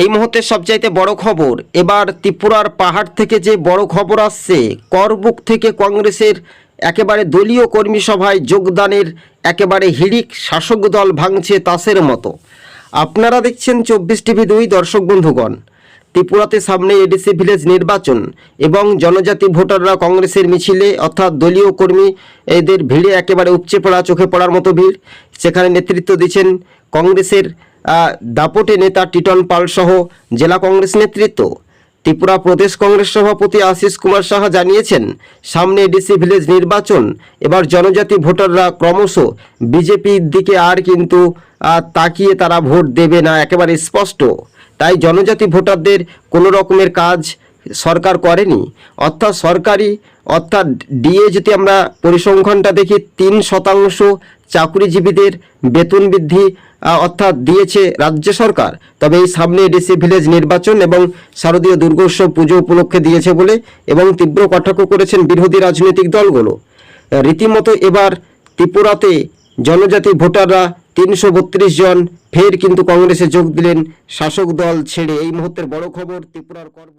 এই মুহূর্তে সবচাইতে বড় খবর, এবার ত্রিপুরার পাহাড় থেকে যে বড় খবর আসছে, করবুক থেকে কংগ্রেসের একেবারে দলীয় কর্মী সভায় যোগদানের একেবারে হিড়িক শাসক দল ভাঙছে তাসের মতো। আপনারা দেখছেন চব্বিশ টিভি দুই, দর্শক বন্ধুগণ। ত্রিপুরাতে সামনে এডিসি ভিলেজ নির্বাচন এবং জনজাতি ভোটাররা কংগ্রেসের মিছিলে, অর্থাৎ দলীয় কর্মী, এদের ভিড়ে একেবারে উপচে পড়া, চোখে পড়ার মতো ভিড়। সেখানে নেতৃত্ব দিচ্ছেন কংগ্রেসের দাপটে নেতা টিটন পাল সহ জেলা কংগ্রেস নেতৃত্ব। ত্রিপুরা প্রদেশ কংগ্রেস সভাপতি আশিস কুমার সাহা জানিয়েছেন, সামনে ডিসি ভিলেজ নির্বাচন, এবার জনজাতি ভোটাররা ক্রমশ বিজেপির দিকে আর কিন্তু তাকিয়ে তারা ভোট দেবে না, একেবারে স্পষ্ট। তাই জনজাতি ভোটারদের কোনো রকমের কাজ সরকার করেনি। অর্থাৎ সরকারি, অর্থাৎ ডিএ যদি আমরা পরিসংখ্যানটা দেখি, তিন শতাংশ চাকরিজীবীদের বেতন বৃদ্ধি অর্থাৎ দিয়েছে রাজ্য সরকার। তবে এই সামনে ডিসি ভিলেজ নির্বাচন এবং শারদীয় দুর্গোৎসব পুজো উপলক্ষে দিয়েছে বলে এবং তীব্র কটাক্ষ করেছেন বিরোধী রাজনৈতিক দলগুলো। রীতিমতো এবার ত্রিপুরাতে জনজাতি ভোটাররা তিনশো বত্রিশ জন, ফের কিন্তু কংগ্রেসে যোগ দিলেন শাসক দল ছেড়ে। এই মুহূর্তের বড় খবর ত্রিপুরার কর্ম